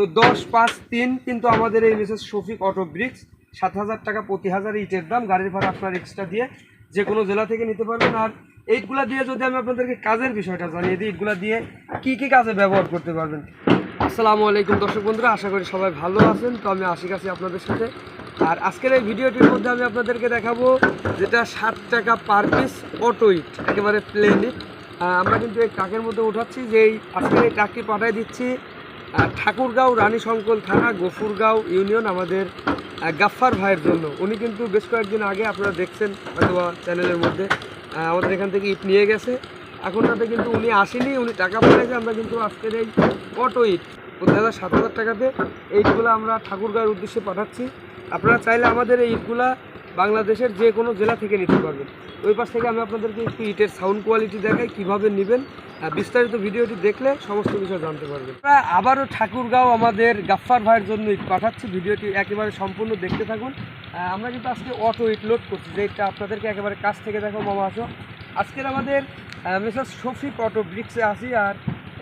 তো দশ পাঁচ তিন কিন্তু আমাদের এই মিসেস শফিক অটো ব্রিক্স, সাত হাজার টাকা প্রতি হাজার ইটের দাম, গাড়ির ভাড়া আপনার এক্সট্রা দিয়ে যে কোনো জেলা থেকে নিতে পারবেন। আর এইটগুলা দিয়ে যদি আমি আপনাদেরকে কাজের বিষয়টা জানিয়ে দিই এইটগুলা দিয়ে কি কি কাজে ব্যবহার করতে পারবেন? আসসালামু আলাইকুম দর্শক বন্ধুরা, আশা করি সবাই ভালো আছেন। তো আমি আশিক আছি আপনাদের সাথে। আর আজকের এই ভিডিওটির মধ্যে আমি আপনাদেরকে দেখাবো যেটা ষাট টাকা পার পিস অটো ইট, একেবারে প্লেন ইট। আমরা কিন্তু এই ট্রাকের মধ্যে উঠাচ্ছি যে এই আজকের এই ট্রাকটি পাঠিয়ে দিচ্ছি ঠাকুরগাঁও রানী শঙ্কল থানা গফুরগাঁও ইউনিয়ন আমাদের আহ, গাফফার ভাইয়ের জন্য। উনি কিন্তু বেশ কয়েকদিন আগে আপনারা দেখছেন হয়তো চ্যানেলের মধ্যে আমাদের এখান থেকে ইট নিয়ে গেছে। এখন তাতে কিন্তু উনি আসেনি উনি টাকা পাঠাইছে আমরা কিন্তু আজকের এই অটো ইট প্রতি হাজার সাত হাজার টাকাতে এই ইটগুলো আমরা ঠাকুরগাঁওয়ের উদ্দেশ্যে পাঠাচ্ছি। আপনারা চাইলে আমাদের এই ইটগুলা বাংলাদেশের যে কোনো জেলা থেকে নিতে পারবেন। ওই পাশ থেকে আমি আপনাদেরকে একটু ইটের সাউন্ড কোয়ালিটি দেখাই, কীভাবে নেবেন বিস্তারিত ভিডিওটি দেখলে সমস্ত বিষয় জানতে পারবেন। আমরা আবারও ঠাকুরগাঁও আমাদের গাফফার ভাইয়ের জন্য ইট পাঠাচ্ছি। ভিডিওটি একেবারে সম্পূর্ণ দেখতে থাকুন। আমরা কিন্তু আজকে অটো ইট লোড করছি, যে যেটা আপনাদেরকে একেবারে কাছ থেকে দেখো মামা আসো। আজকের আমাদের মেসার শফিক অটো ব্রিক্সে আসি আর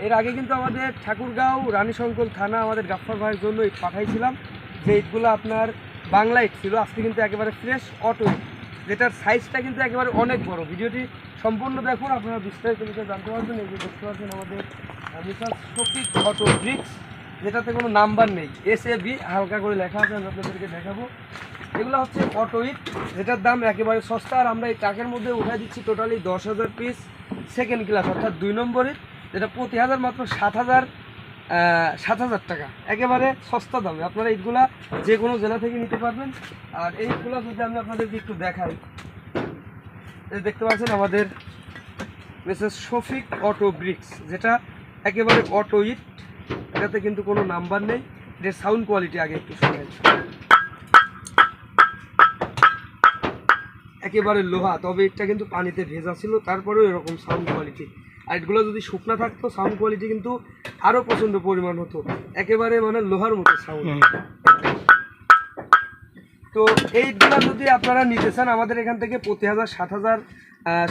এর আগে কিন্তু আমাদের ঠাকুরগাঁও রানীশঙ্কল থানা আমাদের গাফফার ভাইয়ের জন্য ইট পাঠাইছিলাম। যে ইটগুলো আপনার বাংলা ইট ছিল, আজকে কিন্তু একেবারে ফ্রেশ অটো যেটার সাইজটা কিন্তু একেবারে অনেক বড়। ভিডিওটি সম্পূর্ণ দেখুন, আপনারা বিস্তারিত বিষয়ে জানতে পারবেন। এই যে দেখতে পাচ্ছেন আমাদের মিসার শফিক অটো ব্রিক্স যেটাতে কোনো নাম্বার নেই। এস এ বি হালকা করে লেখা আছে, আমি আপনাদেরকে দেখাবো। এগুলো হচ্ছে অটো ইট যেটার দাম একেবারে সস্তা। আর আমরা এই ট্রাকের মধ্যে উঠাই দিচ্ছি টোটালি দশ হাজার পিস সেকেন্ড ক্লাস অর্থাৎ দুই নম্বর ইট যেটা প্রতি হাজার মাত্র সাত হাজার সাত হাজার টাকা। একেবারে সস্তা দামে। আপনারা এইগুলা যে কোনো জেলা থেকে নিতে পারবেন। আর এইগুলো যদি আমি আপনাদেরকে একটু দেখাই দেখতে পাচ্ছেন আমাদের মিসেস শফিক অটো ব্রিক্স, যেটা একেবারে অটো ইট এটাতে কিন্তু কোনো নাম্বার নেই। এটার সাউন্ড কোয়ালিটি আগে একটু শোনেন। একেবারে লোহা, তবে এটা কিন্তু পানিতে ভেজা ছিল, তারপরেও এরকম সাউন্ড কোয়ালিটি আর এগুলো যদি শুকনো থাকতো সাউন্ড কোয়ালিটি কিন্তু আরও প্রচণ্ড পরিমাণ হতো। একেবারে মানে লোহার মতো সাউন্ড তো এইগুলো যদি আপনারা নিতে চান আমাদের এখান থেকে প্রতি হাজার সাত হাজার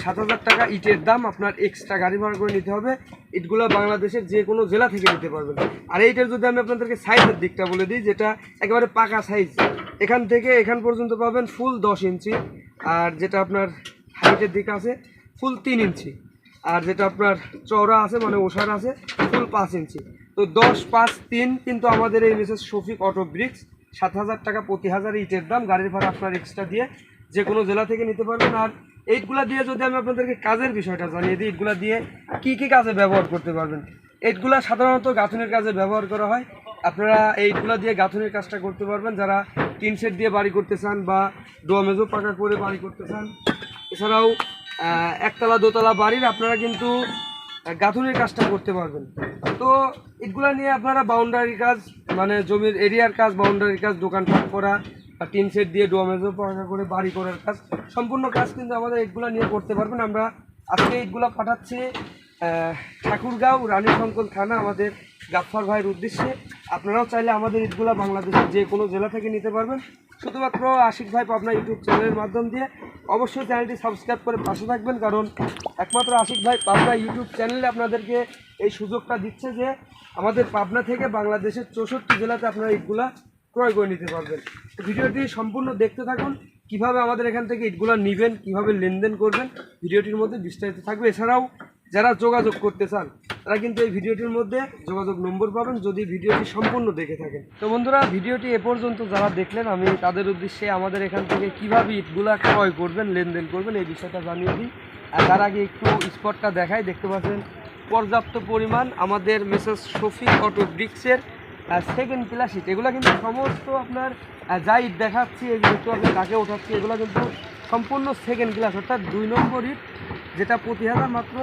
সাত হাজার টাকা ইটের দাম আপনার এক্সট্রা গাড়ি ভাড়া করে নিতে হবে। ইটগুলো বাংলাদেশের যে কোনো জেলা থেকে নিতে পারবেন। আর এইটার যদি আমি আপনাদেরকে সাইজের দিকটা বলে দিই যেটা একেবারে পাকা সাইজ এখান থেকে এখান পর্যন্ত পাবেন ফুল দশ ইঞ্চি আর যেটা আপনার হাইটের দিক আছে ফুল তিন ইঞ্চি। আর যেটা আপনার চওড়া আছে মানে ওষার আছে ফুল পাঁচ ইঞ্চি। তো দশ, পাঁচ, তিন কিন্তু আমাদের এই মিসেস শফিক অটো ব্রিক্স। সাত হাজার টাকা প্রতি হাজার ইটের দাম, গাড়ির ভাড়া আপনার এক্সট্রা দিয়ে যে কোনো জেলা থেকে নিতে পারবেন। আর এইটগুলা দিয়ে যদি আমি আপনাদেরকে কাজের বিষয়টা জানিয়ে দিই, এইটগুলা দিয়ে কি কি কাজে ব্যবহার করতে পারবেন? এইটগুলা সাধারণত গাঁথুনের কাজে ব্যবহার করা হয়। আপনারা এইটগুলা দিয়ে গাঁথুনের কাজটা করতে পারবেন। যারা টিন সেট দিয়ে বাড়ি করতে চান বা ডোয়া মেজো পাকা করে বাড়ি করতে চান, এছাড়াও একতলা, দোতলা বাড়ির আপনারা কিন্তু গাঁথুনির কাজটা করতে পারবেন। তো এগুলা নিয়ে আপনারা বাউন্ডারি কাজ মানে জমির এরিয়ার কাজ বাউন্ডারি কাজ, দোকান দোকানপাট করা বা টিন সেট দিয়ে ডোমেজো পাকা করে বাড়ি করার কাজ, সম্পূর্ণ কাজ কিন্তু আমাদের এগুলা নিয়ে করতে পারবেন। আমরা আজকে এইগুলা পাঠাচ্ছি ঠাকুরগাঁও রানী শঙ্কর থানা, আমাদের গাফফার ভাইয়ের উদ্দেশ্যে। আপনারাও চাইলে আমাদের ঈদগুলা বাংলাদেশের যে কোনো জেলা থেকে নিতে পারবেন। শুধুমাত্র আশিক ভাই পাবনা ইউটিউব চ্যানেলের মাধ্যম দিয়ে অবশ্যই চ্যানেলটি সাবস্ক্রাইব করে পাশে থাকবেন, কারণ একমাত্র আশিক ভাই পাবনা ইউটিউব চ্যানেলে আপনাদেরকে এই সুযোগটা দিচ্ছে যে আমাদের পাবনা থেকে বাংলাদেশের চৌষট্টি জেলাতে আপনারা ইটগুলা ক্রয় করে নিতে পারবেন। ভিডিওটি সম্পূর্ণ দেখতে থাকুন, কীভাবে আমাদের এখান থেকে ইটগুলা নেবেন, কীভাবে লেনদেন করবেন, ভিডিওটির মধ্যে বিস্তারিত থাকবে। এছাড়াও যারা যোগাযোগ করতে চান, তারা কিন্তু এই ভিডিওটির মধ্যে যোগাযোগ নম্বর পাবেন যদি ভিডিওটি সম্পূর্ণ দেখে থাকেন। তো বন্ধুরা, ভিডিওটি এ পর্যন্ত যারা দেখলেন, আমি তাদের উদ্দেশ্যে আমাদের এখান থেকে কীভাবে ইটগুলা ক্রয় করবেন, লেনদেন করবেন, এই বিষয়টা জানিয়ে দিই। আর তার আগে একটু স্পটটা দেখাই, দেখতে পাচ্ছেন, পর্যাপ্ত পরিমাণ আমাদের মেসেস শফিক অটো ব্রিক্সের সেকেন্ড ক্লাস ইট এগুলো কিন্তু সমস্ত আপনার যা ইট দেখাচ্ছি, এগুলো আপনি তাকে ওঠাচ্ছি, এগুলো কিন্তু সম্পূর্ণ সেকেন্ড ক্লাস অর্থাৎ দুই নম্বর ইট যেটা প্রতি হাজার মাত্র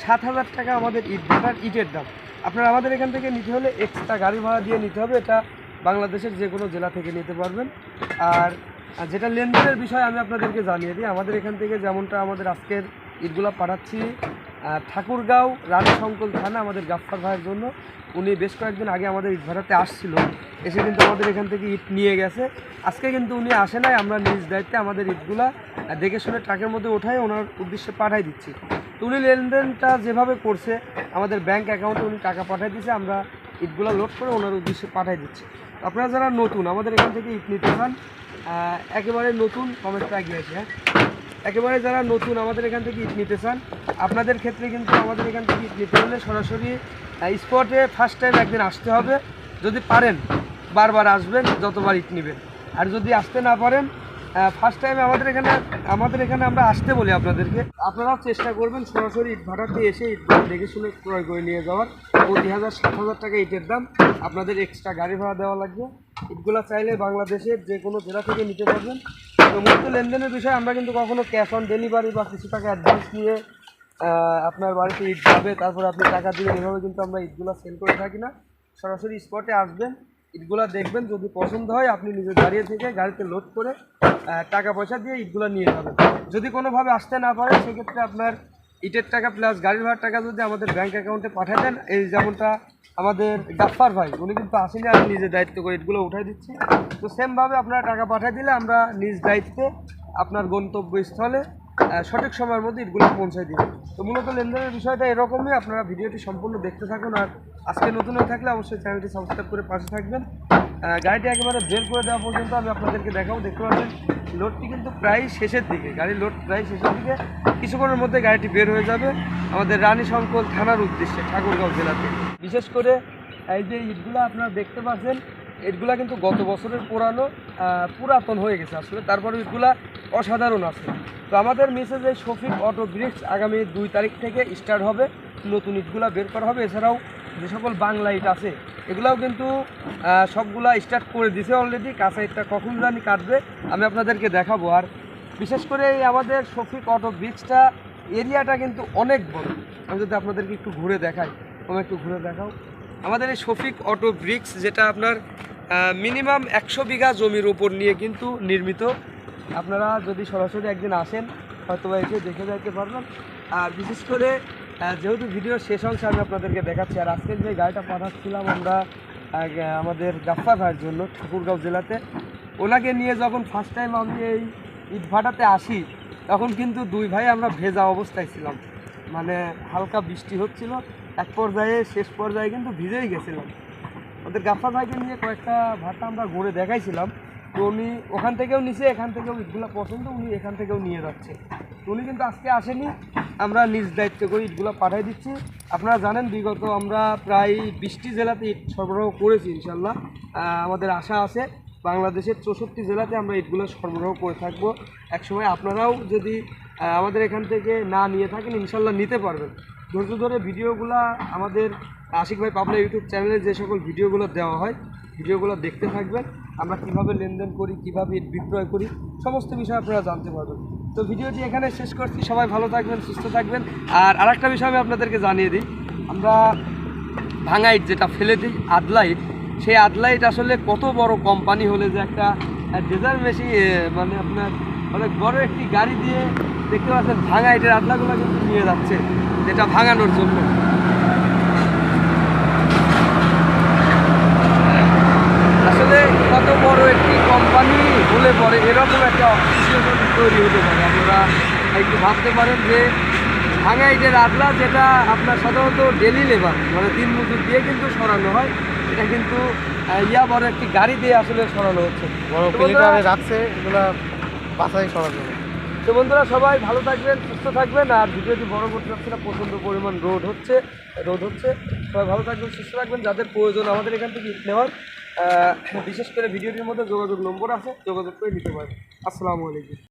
সাত হাজার টাকা আমাদের ইট ভাটার ইটের দাম। আপনার আমাদের এখান থেকে নিতে হলে এক্সট্রা গাড়ি ভাড়া দিয়ে নিতে হবে, এটা বাংলাদেশের যে কোনো জেলা থেকে নিতে পারবেন। আর যেটা লেনদেনের বিষয় আমি আপনাদেরকে জানিয়ে দিই, আমাদের এখান থেকে যেমনটা আমাদের আজকের ইটগুলো পাঠাচ্ছি ঠাকুরগাঁও রানী শঙ্কল থানা, আমাদের গাফফার ভাইয়ের জন্য। উনি বেশ কয়েকদিন আগে আমাদের ইট ভাড়াতে আসছিল, এসে কিন্তু আমাদের এখান থেকে ইট নিয়ে গেছে। আজকে কিন্তু উনি আসে নাই, আমরা নিজ দায়িত্বে আমাদের ইটগুলা দেখে শুনে ট্রাকের মধ্যে ওঠাই ওনার উদ্দেশ্যে পাঠাই দিচ্ছি। উনি লেনদেনটা যেভাবে করছে, আমাদের ব্যাংক অ্যাকাউন্টে উনি টাকা পাঠাই দিয়েছে, আমরা ইটগুলো লোড করে ওনার উদ্দেশ্যে পাঠিয়ে দিচ্ছি। আপনারা যারা নতুন, আমাদের এখান থেকে ইট নিতে চান একেবারে নতুন কমেন্টটা এগিয়ে আছে হ্যাঁ? একেবারে যারা নতুন, আমাদের এখান থেকে ইট নিতে চান, আপনাদের ক্ষেত্রে কিন্তু আমাদের এখান থেকে ইট নিতে হলে সরাসরি স্পটে ফার্স্ট টাইম একদিন আসতে হবে। যদি পারেন, বারবার আসবেন, যতবার ইট নেবেন। আর যদি আসতে না পারেন ফার্স্ট টাইম আমাদের এখানে আমাদের এখানে আমরা আসতে বলি আপনাদেরকে। আপনারাও চেষ্টা করবেন সরাসরি ইট ভাড়াতে এসে ইট দেখে শুনে ক্রয় করে নিয়ে যাওয়ার। প্রতি হাজার, সাত হাজার টাকা ইটের দাম। আপনাদের এক্সট্রা গাড়ি ভাড়া দেওয়া লাগবে। ইটগুলো চাইলে বাংলাদেশের যে কোনো জেলা থেকে নিতে পারবেন। তো লেনদেনের বিষয়ে আমরা কিন্তু কখনো ক্যাশ অন ডেলিভারি বা কিছু টাকা অ্যাডভান্স নিয়ে আপনার বাড়িতে ইট যাবে, তারপরে আপনি টাকা দিবেন, এভাবে কিন্তু আমরা ইটগুলো সেল করে থাকি না। সরাসরি স্পটে আসবেন। ইটগুলা দেখবেন, যদি পছন্দ হয়, আপনি নিজে দাঁড়িয়ে থেকে গাড়িতে লোড করে টাকা পয়সা দিয়ে ইটগুলো নিয়ে যাবেন। যদি কোনোভাবে আসতে না পারে সেক্ষেত্রে আপনার ইটের টাকা প্লাস গাড়ির ভাড়ার টাকা যদি আমাদের ব্যাঙ্ক অ্যাকাউন্টে পাঠিয়ে দেন, এই যেমনটা আমাদের গাফফার ভাই, উনি কিন্তু আসেনি, আমি নিজের দায়িত্ব করে ইটগুলো উঠাই দিচ্ছি। তো সেমভাবে আপনারা টাকা পাঠিয়ে দিলে আমরা নিজ দায়িত্বে আপনার গন্তব্যস্থলে সঠিক সময়ের মধ্যে ইটগুলো পৌঁছায় দিই তো মূলত লেনদেনের বিষয়টা এরকমই, আপনারা ভিডিওটি সম্পূর্ণ দেখতে থাকুন আর আজকে নতুন হয়ে থাকলে অবশ্যই চ্যানেলটি সাবস্ক্রাইব করে পাশে থাকবেন। গাড়িটি একেবারে বের করে দেওয়া পর্যন্ত আমি আপনাদেরকে দেখাবো, দেখতে পাচ্ছেন লোডটি কিন্তু প্রায় শেষের দিকে, গাড়ির লোড প্রায় শেষের দিকে। কিছুক্ষণের মধ্যে গাড়িটি বের হয়ে যাবে আমাদের রানী শঙ্কর থানার উদ্দেশ্যে, ঠাকুরগাঁও জেলাতে বিশেষ করে এই যে ইটগুলো আপনারা দেখতে পাচ্ছেন ইটগুলা কিন্তু গত বছরের পুরানো পুরাতন হয়ে গেছে আসলে। তারপরে ইটগুলা অসাধারণ আছে। তো আমাদের মেসেজ এই শফিক অটো ব্রিক্স আগামী দুই তারিখ থেকে স্টার্ট হবে। নতুন ইটগুলা বের করা হবে। এছাড়াও যে সকল বাংলা ইট আছে, এগুলাও কিন্তু সবগুলা স্টার্ট করে দিছে অলরেডি কাঁচা ইটটা কখন জানি কাটবে, আমি আপনাদেরকে দেখাবো। আর বিশেষ করে এই আমাদের শফিক অটো ব্রিক্সটা এরিয়াটা কিন্তু অনেক বড়। আমি যদি আপনাদেরকে একটু ঘুরে দেখাই আমি একটু ঘুরে দেখাও। আমাদের এই শফিক অটো ব্রিক্স যেটা আপনার মিনিমাম একশো বিঘা জমির উপর নিয়ে কিন্তু নির্মিত। আপনারা যদি সরাসরি একদিন আসেন হয়তো এসে দেখে যাইতে পারবেন। আর বিশেষ করে যেহেতু ভিডিওর শেষ অংশে আমি আপনাদেরকে দেখাচ্ছি, আর আজকের যে গাড়িটা পাঠাচ্ছিলাম আমরা আমাদের গাফফা ভাইয়ের জন্য ঠাকুরগাঁও জেলাতে, ওনাকে নিয়ে যখন ফার্স্ট টাইম আমি এই ইটভাটাতে আসি, তখন কিন্তু দুই ভাই আমরা ভেজা অবস্থায় ছিলাম। মানে হালকা বৃষ্টি হচ্ছিল, এক পর্যায়ে শেষ পর্যায়ে কিন্তু ভিজেই গেছিলাম। ওদের গাফা ভাইকে নিয়ে কয়েকটা ভাটা আমরা ঘুরে দেখাইছিলাম। তো উনি ওখান থেকেও নিছে, এখান থেকেও ইটগুলো পছন্দ, উনি এখান থেকেও নিয়ে যাচ্ছে। উনি কিন্তু আজকে আসেনি, আমরা নিজ দায়িত্ব করে ইটগুলো পাঠিয়ে দিচ্ছি। আপনারা জানেন, বিগত আমরা প্রায় বিশটি জেলাতে ইট সরবরাহ করেছি ইনশাল্লাহ আমাদের আশা আছে, বাংলাদেশের চৌষট্টি জেলাতে আমরা ইটগুলো সরবরাহ করে থাকব। একসময় আপনারাও যদি আমাদের এখান থেকে না নিয়ে থাকেন ইনশাল্লাহ নিতে পারবেন। ধৈর্য ধরে ভিডিওগুলো আমাদের আশিক ভাই পাবলা ইউটিউব চ্যানেলে যে সকল ভিডিওগুলো দেওয়া হয়, ভিডিওগুলো দেখতে থাকবেন। আমরা কীভাবে লেনদেন করি, কীভাবে বিক্রয় করি, সমস্ত বিষয় আপনারা জানতে পারবেন। তো ভিডিওটি এখানে শেষ করছি। সবাই ভালো থাকবেন, সুস্থ থাকবেন। আর আরেকটা বিষয় আমি আপনাদেরকে জানিয়ে দিই। আমরা ভাঙা ইট যেটা ফেলে দিই আদলা ইট সেই আদলা ইট আসলে কত বড় কোম্পানি হলে যে একটা ডেজার মেশিন মানে আপনার অনেক বড় একটি গাড়ি দিয়ে দেখতে পাচ্ছেন ভাঙা ইটের আদলাগুলো কিন্তু নিয়ে যাচ্ছে, যেটা ভাঙানোর জন্য আসলে কত বড় একটি কোম্পানি হলে পরে এরকম একটা অফিসিয়েশন তৈরি হতে পারে আপনারা একটু ভাবতে পারেন যে ভাঙা ইটের আদলা যেটা আপনার সাধারণত ডেলি লেবার মানে দিন মজুর দিয়ে কিন্তু সরানো হয় এটা কিন্তু ইয়া বড় একটি গাড়ি দিয়ে আসলে সরানো হচ্ছে। বড় তো বন্ধুরা- রাখছে এগুলা বাসায় সরানো তো বন্ধুরা সবাই ভালো থাকবেন সুস্থ থাকবেন আর ভিডিওটি বড় করতে পারছি না প্রচণ্ড পরিমাণ রোদ হচ্ছে রোদ হচ্ছে। সবাই ভালো থাকবেন সুস্থ থাকবেন যাদের প্রয়োজন আমাদের এখান থেকে নেওয়ার বিশেষ করে ভিডিওটির মধ্যে যোগাযোগ নম্বর আছে যোগাযোগ করে নিতে পারেন। আসসালামু আলাইকুম।